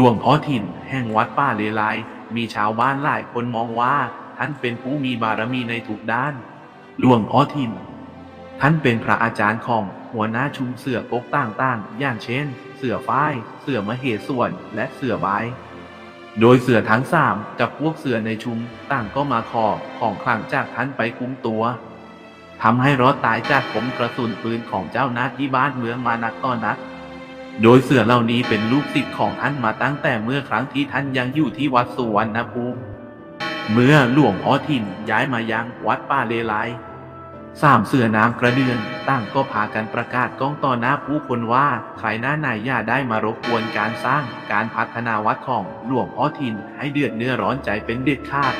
หลวงพ่อถิ่นแห่งวัดป่าเลไลมีชาวบ้านหลายคนมองว่า ท่านเป็นผู้มีบารมีในทุกด้าน หลวงพ่อถิ่น ท่านเป็นพระอาจารย์ของหัวหน้าชุมเสือกกต่างๆ อย่างเช่น เสือฝ้าย เสือมเหส่วน และเสือใบโดยเสือทั้งสามกับพวกเสือในชุมต่างก็มาขอของขลังจากท่านไปคุ้มตัวทำให้รอดตายจากผมกระสุนปืนของเจ้าหน้าที่บ้านเมืองมานักต่อนัก โดยเสือเหล่านี้เป็นลูกศิษย์ของท่านมาตั้งแต่เมื่อครั้งที่ท่านยังอยู่ที่วัดสุวรรณภูมิ เมื่อหลวงพ่อถิ่นย้ายมายังวัดป่าเลไลสามเสือน้ำกระเดือนตั้งก็พากันประกาศก้องต่อหน้าผู้คนว่าใครหน้าไหนอย่าได้มารบกวนการสร้างการพัฒนาวัดของหลวงพ่อถิ่นให้เดือดเนื้อร้อนใจเป็นเด็ดขาด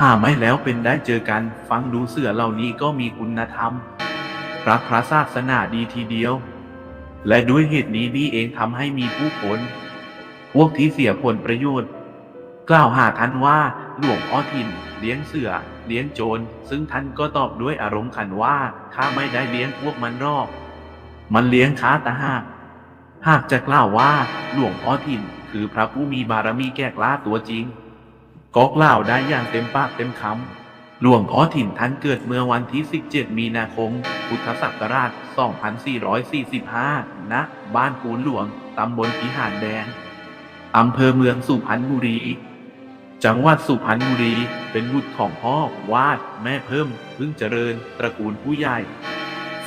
หาไม่แล้วเป็นได้เจอกันฟังดูเสือเหล่านี้ก็มีคุณธรรมรักพระศาสนาดีทีเดียว และด้วยเหตุนี้นี่เองทำให้มีผู้คนพวกที่เสียผลประโยชน์ กล่าวหาท่านว่าหลวงพ่อถิ่นเลี้ยงเสือ เลี้ยงโจร ซึ่งท่านก็ตอบด้วยอารมณ์ขันว่าข้าไม่ได้เลี้ยงพวกมันหรอก มันเลี้ยงค้าตาหากหากจะกล่าวว่าหลวงพ่อถิ่นคือพระผู้มีบารมีแก่กล้าตัวจริงก็กล่าวได้อย่างเต็มปากเต็มคำ หลวงพ่อถิ่นท่านเกิดเมื่อวันที่ 17 มีนาคม พุทธศักราช 2445 ณ บ้านปูนหลวง ตำบลพิหารแดง อำเภอเมืองสุพรรณบุรี จังหวัดสุพรรณบุรี เป็นบุตรของพ่อวาด แม่เพิ่ม พึ่งเจริญ ตระกูลผู้ใหญ่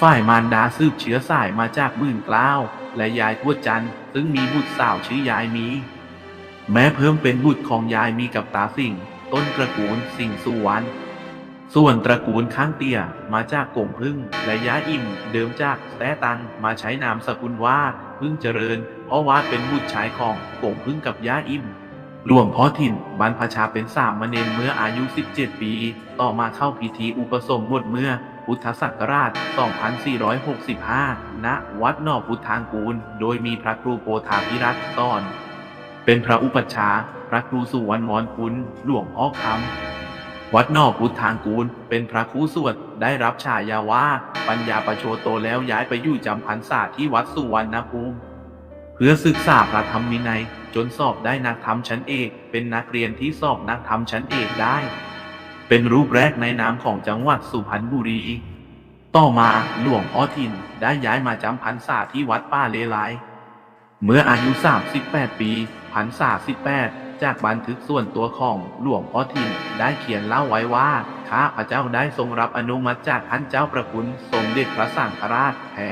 ฝ่ายมารดาสืบเชื้อสายมาจากมื่นกล้าว และยายทวดจันทร์ซึ่งมีบุตรสาวชื่อยายมี แม้เพิ่มเป็นบุตรของยายมีกับตาสิงต้นตระกูลสิงสุวรรณ ส่วนตระกูลข้างเตียมาจากกงพึ่งและย้าอิ่มเดิมจากแต้ตังมาใช้นามสกุลว่าพึ่งเจริญ เพราะว่าเป็นบุตรชายของกงพึ่งกับย้าอิ่มหลวงพ่อถิ่นบรรพชาเป็นสามเณรเมื่ออายุ 17 ปี ต่อมาเข้าพิธีอุปสมบทเมื่อพุทธศักราช 2465 ณ วัดนอกพุทธางกูล โดยมีพระครูโพธาพิรัตน์สอน เป็นพระอุปัชฌาย์พระครูสุวรรณมรคุณ หลวงพ่อคำ วัดนอกพุทธางกูล เป็นพระครูสวดได้รับฉายาว่า ปัญญาประโชโตแล้วย้ายไปอยู่จำพรรษาที่วัดสุวรรณภูมิ เพื่อศึกษาพระธรรมวินัย จนสอบได้นักธรรมชั้นเอก เป็นนักเรียนที่สอบนักธรรมชั้นเอกได้ เป็นรูปแรกในนามของจังหวัดสุพรรณบุรี ต่อมาหลวงพ่อถิ่นได้ย้ายมาจำพรรษาที่วัดป้าเลไลเมื่ออายุ 38 ปีพรรษา18 จากบันทึกส่วนตัวของหลวงพ่อถิ่นได้เขียนเล่าไว้ว่าข้าพระเจ้าได้ทรงรับอนุมัติจากท่านเจ้าประคุณสมเด็จพระสังฆราชแท้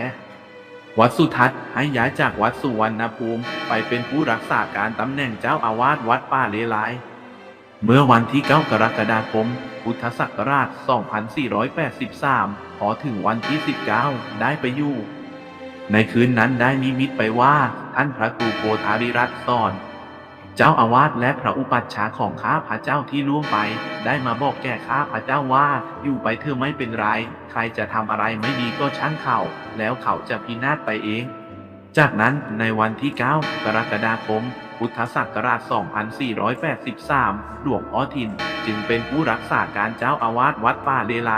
วัดสุทัศน์ให้ย้ายจากวัดสุวรรณภูมิไปเป็นผู้รักษาการตำแหน่งเจ้าอาวาสวัดป่าเลไลเมื่อวันที่ 9 กรกฎาคม พุทธศักราช 2483 พอถึงวันที่ 19 ได้ไปอยู่ ในคืนนั้นได้นิมิตไปว่าท่านพระครูโพธาริรัตน์สอน เจ้าอาวาสและพระอุปัชฌาย์ของข้าพระเจ้าที่ล่วงไป ได้มาบอกแก่ข้าพระเจ้าว่า อยู่ไปเธอไม่เป็นไร ใครจะทำอะไรไม่ดีก็ช่างเขา แล้วเขาจะพินาศไปเอง จากนั้นในวันที่ 9 กรกฎาคม พุทธศักราช 2483 หลวงพ่อถิ่นจึงเป็นผู้รักษาการเจ้าอาวาสวัดป่าเลไล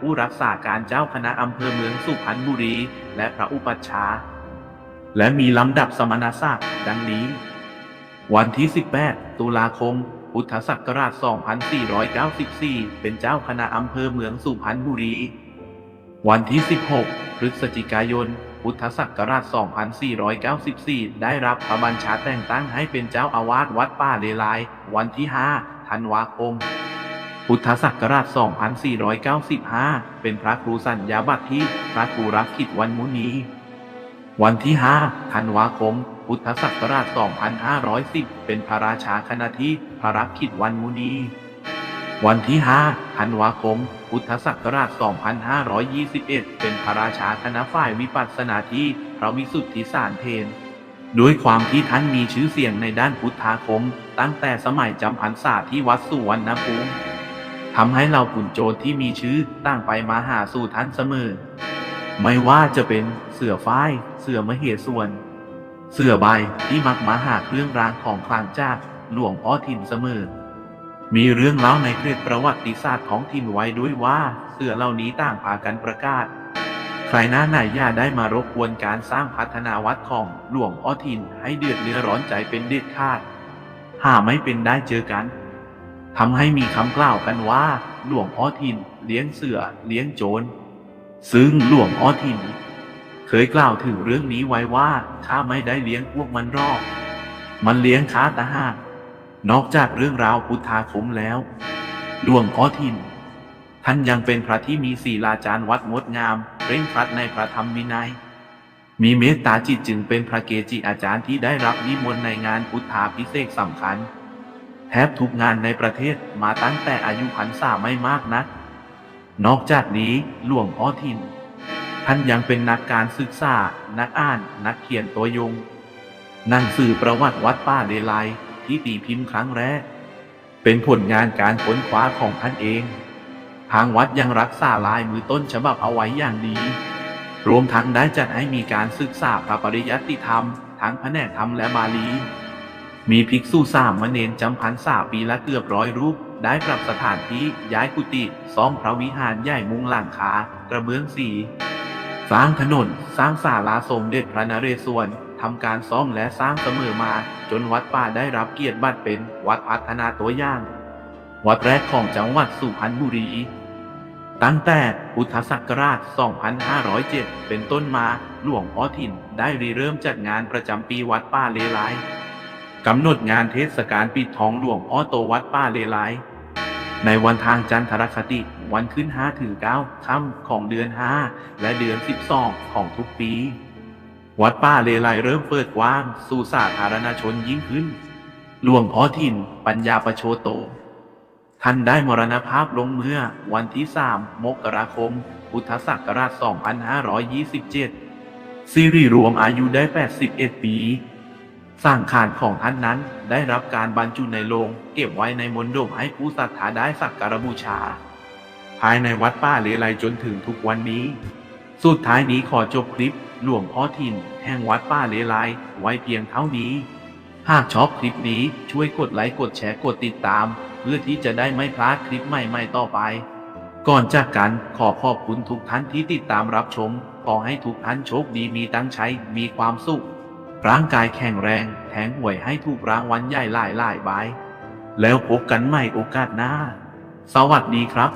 ผู้รักษาการเจ้าคณะอำเภอเมืองสุพรรณบุรี และพระอุปัชฌาย์และมีลำดับสมณศักดิ์ดังนี้ วันที่ 18 ตุลาคม พุทธศักราช 2494 เป็นเจ้าคณะอำเภอเมืองสุพรรณบุรี วันที่ 16 พฤศจิกายน พุทธศักราช 2494 ได้รับพระบัญชาแต่งตั้งให้เป็นเจ้าอาวาสวัดป่าเลไลวันที่ 5 ธันวาคม พุทธศักราช 2495 เป็นพระครูสัญญาบัตรที่พระครูรักขิตวันมุนี วันที่ 5 ธันวาคม พุทธศักราช 2510 เป็นพระราชาคณะที่พระรักขิตวันมุนี วันที่ 5 ธันวาคม พุทธศักราช 2521 เป็นพระราชาคณะฝ่ายวิปัสสนาที่พระวิสุทธิสารเพนด้วยความที่ท่านมีชื่อเสียงในด้านพุทธาคม ตั้งแต่สมัยจำพรรษาที่วัดสุวรรณภูมิทำให้เราขุนโจรที่มีชื่อตั้งไปมาหาสู่ท่านเสมอ ไม่ว่าจะเป็นเสือฝ้าย เสือมเหส่วน เสือใบที่มักมาหาเครื่องรางของขลังจากหลวงพ่อถิ่นเสมอ มีเรื่องเล่าในเครดประวัติศาสตร์ของถิ่นไว้ด้วยว่าเสือเหล่านี้ต่างพากันประกาศ ใครหน้าไหนอย่าได้มารบกวนการสร้างพัฒนาวัดของหลวงพ่อทินให้เดือดเนื้อร้อนใจเป็นเด็ดขาด หาไม่เป็นได้เจอกันทำให้มีคำกล่าวกันว่า หลวงพ่อทินเลี้ยงเสือเลี้ยงโจรซึ่งหลวงพ่อทิน เคยกล่าวถึงเรื่องนี้ไว้ว่าข้าไม่ได้เลี้ยงพวกมันรอกมันเลี้ยงค้าตาหากนอกจากเรื่องราวพุทธาคมแล้วหลวงพ่อทิน ท่านยังเป็นพระที่มีศีลาจารย์วัดงดงามเร่งครัดในพระธรรมวินัย มีเมตตาจิตจึงเป็นพระเกจิอาจารย์ที่ได้รับนิมนต์ในงานพุทธาพิเศษสำคัญ แทบทุกงานในประเทศมาตั้งแต่อายุพรรษาไม่มากนักนอกจากนี้หลวงพ่อทิน ท่านยังเป็นนักการศึกษา นักอ่าน นักเขียนตัวยง หนังสือประวัติวัดป้าเลไลที่ตีพิมพ์ครั้งแรก เป็นผลงานการค้นคว้าของท่านเอง ทางวัดยังรักษาลายมือต้นฉบับเอาไว้อย่างดี รวมทั้งได้จัดให้มีการศึกษาพระปริยัติธรรม ทั้งแผนกธรรมและบาลี มีภิกษุสามเณรจำพรรษาปีละเกือบร้อยรูปได้ปรับสถานที่ย้ายกุฏิซ่อมพระวิหารใหญ่มุงหลังคากระเบื้องสี สร้างถนน สร้างศาลาสมเด็จพระนเรศวรทำการซ่อมและสร้างเสมอมา จนวัดป่าได้รับเกียรติบัตรเป็นวัดพัฒนาตัวอย่าง วัดแรกของจังหวัดสุพรรณบุรี ตั้งแต่พุทธศักราช 2507 เป็นต้นมาหลวงพ่อถิ่นได้ริเริ่มจัดงานประจำปีวัดป่าเลไลกำหนดงานเทศกาลปิดทองหลวงพ่อโตวัดป่าเลไล ในวันทางจันทรคติ วันขึ้น5ถึง9ค่ำของเดือน5และเดือน12ของทุกปี วัดป้าเลไลเริ่มเปิดกว้าง สู่สาธารณชนยิ่งขึ้น หลวงพ่อถิ่น ปัญญาประโชโต ท่านได้มรณภาพลงเมื่อวันที่3มกราคม พุทธศักราช 2527ซีรีรวมอายุได้ 81 ปี สร้างขานของท่านนั้นได้รับการบรรจุในโลงเก็บไว้ในมณฑปให้ผู้ศรัทธาได้สักการบูชา ภายในวัดป้าเลไลจนถึงทุกวันนี้ สุดท้ายนี้ขอจบคลิปหลวงพ่อถิ่นแห่งวัดป้าเลไลไว้เพียงเท่านี้ หากชอบคลิปนี้ช่วยกดไลค์กดแชร์กดติดตาม เพื่อที่จะได้ไม่พลาดคลิปใหม่ๆต่อไป ก่อนจากกันขอขอบคุณทุกท่านที่ติดตามรับชมขอให้ทุกท่านโชคดีมีตั้งใช้มีความสุข ร่างกายแข็งแรงแทงหวยให้ถูกรางวัลใหญ่หลายหลายใบแล้วพบกันใหม่โอกาสหน้า สวัสดีครับ